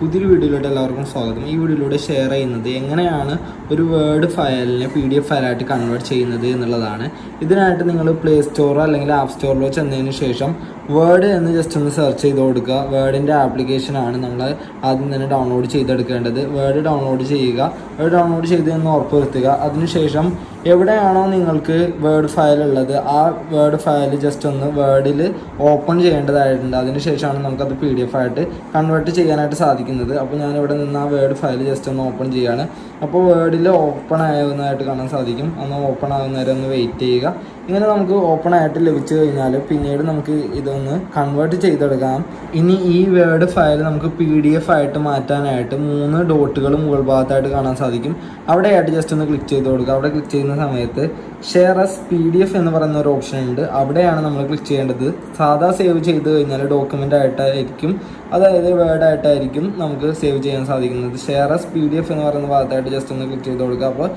പുതിയൊരു വീഡിയോയിലോട്ട് എല്ലാവർക്കും സ്വാഗതം. ഈ വീഡിയോയിലൂടെ ഷെയർ ചെയ്യുന്നത് എങ്ങനെയാണ് ഒരു വേർഡ് ഫയലിനെ പി ഡി എഫ് ഫയലായിട്ട് കൺവേർട്ട് ചെയ്യുന്നത് എന്നുള്ളതാണ്. ഇതിനായിട്ട് നിങ്ങൾ പ്ലേ സ്റ്റോറോ അല്ലെങ്കിൽ ആപ്പ് സ്റ്റോറിലോ ചെന്നതിന് ശേഷം വേർഡ് എന്ന് ജസ്റ്റ് ഒന്ന് സെർച്ച് ചെയ്ത് കൊടുക്കുക. വേർഡിന്റെ ആപ്ലിക്കേഷനാണ് നമ്മൾ ആദ്യം തന്നെ ഡൗൺലോഡ് ചെയ്തെടുക്കേണ്ടത്. വേർഡ് ഡൗൺലോഡ് ചെയ്യുക. വേർഡ് ഡൗൺലോഡ് ചെയ്ത് ഉറപ്പുവരുത്തുക. ഉറപ്പ് വരുത്തുക അതിനുശേഷം എവിടെയാണോ നിങ്ങൾക്ക് വേർഡ് ഫയൽ ഉള്ളത് ആ വേർഡ് ഫയൽ ജസ്റ്റ് ഒന്ന് വേർഡിൽ ഓപ്പൺ ചെയ്യേണ്ടതായിട്ടുണ്ട്. അതിനുശേഷമാണ് നമുക്കത് പി ഡി എഫ് ആയിട്ട് കൺവേർട്ട് ചെയ്യാനായിട്ട് സാധിക്കുന്നത്. അപ്പോൾ ഞാനിവിടെ നിന്ന് ആ വേർഡ് ഫയൽ ജസ്റ്റ് ഒന്ന് ഓപ്പൺ ചെയ്യുകയാണ് അപ്പോൾ വേർഡിൽ ഓപ്പൺ ആവുന്നതായിട്ട് കാണാൻ സാധിക്കും. ഒന്ന് ഓപ്പൺ ആവുന്നവരെ ഒന്ന് വെയിറ്റ് ചെയ്യുക. ഇങ്ങനെ നമുക്ക് ഓപ്പൺ ആയിട്ട് ലഭിച്ചു കഴിഞ്ഞാൽ പിന്നീട് നമുക്ക് ഇതൊന്ന് കൺവേർട്ട് ചെയ്തെടുക്കാം. ഇനി ഈ വേർഡ് ഫയൽ നമുക്ക് പി ഡി എഫ് ആയിട്ട് മാറ്റാനായിട്ട് മൂന്ന് ഡോട്ടുകൾ മുകൾ ഭാഗത്തായിട്ട് കാണാൻ സാധിക്കും. അവിടെയായിട്ട് ജസ്റ്റ് ഒന്ന് ക്ലിക്ക് ചെയ്ത് കൊടുക്കുക. അവിടെ ക്ലിക്ക് ചെയ്യുന്ന സമയത്ത് share as P D F എന്ന് പറയുന്ന ഒരു ഓപ്ഷൻ ഉണ്ട്. അവിടെയാണ് നമ്മൾ ക്ലിക്ക് ചെയ്യേണ്ടത്. സാധാ സേവ് ചെയ്ത് കഴിഞ്ഞാൽ ഡോക്യുമെന്റ് ആയിട്ടായിരിക്കും. അതായത് വേർഡ് ആയിട്ടായിരിക്കും നമുക്ക് സേവ് ചെയ്യാൻ സാധിക്കുന്നത്. Share as P D F എന്ന് പറയുന്ന ഭാഗത്തായിട്ട് ജസ്റ്റ് ഒന്ന് ക്ലിക്ക് ചെയ്ത് കൊടുക്കുക. അപ്പോൾ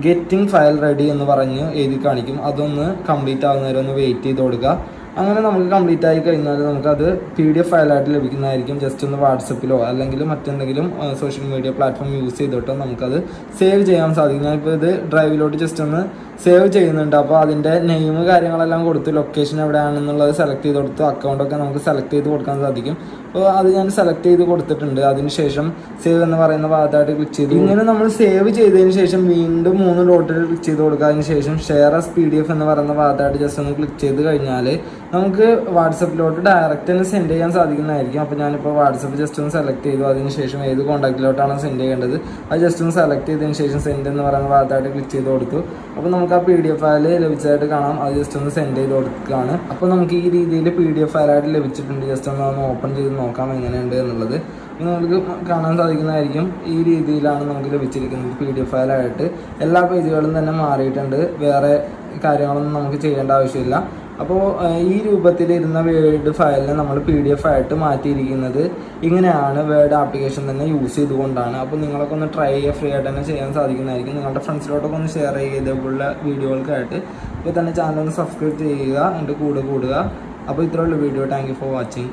ഗെറ്റിംഗ് ഫയൽ റെഡി എന്ന് പറഞ്ഞ് എഴുതി കാണിക്കും. അതൊന്ന് കംപ്ലീറ്റ് ആകുന്നവരെ ഒന്ന് വെയിറ്റ് ചെയ്ത് കൊടുക്കുക. അങ്ങനെ നമുക്ക് കംപ്ലീറ്റ് ആയി കഴിഞ്ഞാൽ നമുക്കത് പി ഡി എഫ് ഫയലായിട്ട് ലഭിക്കുന്നതായിരിക്കും. ജസ്റ്റ് ഒന്ന് വാട്സപ്പിലോ അല്ലെങ്കിൽ മറ്റെന്തെങ്കിലും സോഷ്യൽ മീഡിയ പ്ലാറ്റ്ഫോം യൂസ് ചെയ്തിട്ടോ നമുക്കത് സേവ് ചെയ്യാൻ സാധിക്കും. ഞാനിപ്പോൾ ഇത് ഡ്രൈവിലോട്ട് ജസ്റ്റ് ഒന്ന് സേവ് ചെയ്യുന്നുണ്ട്. അപ്പോൾ അതിന്റെ നെയിം കാര്യങ്ങളെല്ലാം കൊടുത്ത് ലൊക്കേഷൻ എവിടെയാണെന്നുള്ളത് സെലക്ട് ചെയ്ത് കൊടുത്ത് അക്കൗണ്ടൊക്കെ നമുക്ക് സെലക്ട് ചെയ്ത് കൊടുക്കാൻ സാധിക്കും. അപ്പോൾ അത് ഞാൻ സെലക്ട് ചെയ്ത് കൊടുത്തിട്ടുണ്ട്. അതിനുശേഷം സേവ് എന്ന് പറയുന്ന ഭാഗത്തായിട്ട് ക്ലിക്ക് ചെയ്തു. ഇങ്ങനെ നമ്മൾ സേവ് ചെയ്തതിന് ശേഷം വീണ്ടും മൂന്ന് ഡോട്ടിൽ ക്ലിക്ക് ചെയ്ത് കൊടുക്കുക. അതിന് ശേഷം share as P D F എന്ന് പറയുന്ന ഭാഗത്തായിട്ട് ജസ്റ്റ് ഒന്ന് ക്ലിക്ക് ചെയ്ത് കഴിഞ്ഞാൽ നമുക്ക് വാട്സപ്പിലോട്ട് ഡയറക്റ്റ് തന്നെ സെൻഡ് ചെയ്യാൻ സാധിക്കുന്നതായിരിക്കും. അപ്പോൾ ഞാനിപ്പോൾ വാട്സപ്പ് ജസ്റ്റ് ഒന്ന് സെലക്ട് ചെയ്തു. അതിന് ശേഷം ഏത് കോൺടാക്റ്റിലോട്ടാണ് സെൻഡ് ചെയ്യേണ്ടത് അത് ജസ്റ്റ് ഒന്ന് സെലക്ട് ചെയ്തതിന് ശേഷം സെൻഡ് എന്ന് പറയുന്ന ഭാഗത്തായിട്ട് ക്ലിക്ക് ചെയ്ത് കൊടുത്തു. അപ്പോൾ നമുക്ക് ആ പി ഡി എഫ് ഫയൽ ലഭിച്ചതായിട്ട് കാണാം. അത് ജസ്റ്റ് ഒന്ന് സെൻഡ് ചെയ്ത് കൊടുക്കുകയാണ്. അപ്പോൾ നമുക്ക് ഈ രീതിയിൽ പി ഡി എഫ് ഫയലായിട്ട് ലഭിച്ചിട്ടുണ്ട്. ജസ്റ്റ് ഒന്ന് ഒന്ന് ഓപ്പൺ ചെയ്ത് നോക്കാം എങ്ങനെയുണ്ട് എന്നുള്ളത്. നമുക്ക് കാണാൻ സാധിക്കുന്നതായിരിക്കും. ഈ രീതിയിലാണ് നമുക്ക് ലഭിച്ചിരിക്കുന്നത് പി ഡി എഫ് ഫയലായിട്ട് എല്ലാ പേജുകളും തന്നെ മാറിയിട്ടുണ്ട്. വേറെ കാര്യങ്ങളൊന്നും നമുക്ക് ചെയ്യേണ്ട ആവശ്യമില്ല. അപ്പോൾ ഈ രൂപത്തിലിരുന്ന വേർഡ് ഫയലിനെ നമ്മൾ പി ഡി എഫ് ആയിട്ട് മാറ്റിയിരിക്കുന്നത് ഇങ്ങനെയാണ് വേർഡ് ആപ്ലിക്കേഷൻ തന്നെ യൂസ് ചെയ്തുകൊണ്ടാണ്. അപ്പോൾ നിങ്ങളൊക്കെ ഒന്ന് ട്രൈ ചെയ്യുക ഫ്രീ ആയിട്ട് തന്നെ ചെയ്യാൻ സാധിക്കുന്നതായിരിക്കും. നിങ്ങളുടെ ഫ്രണ്ട്സിലോട്ടൊക്കെ ഒന്ന് ഷെയർ ചെയ്യുക ഇതേപോലുള്ള വീഡിയോകൾക്കായിട്ട്. ഇപ്പോൾ തന്നെ ചാനൽ ഒന്ന് സബ്സ്ക്രൈബ് ചെയ്യുക എന്റെ കൂടെ കൂടുക. അപ്പോൾ ഇത്രയുള്ള video. Thank you for watching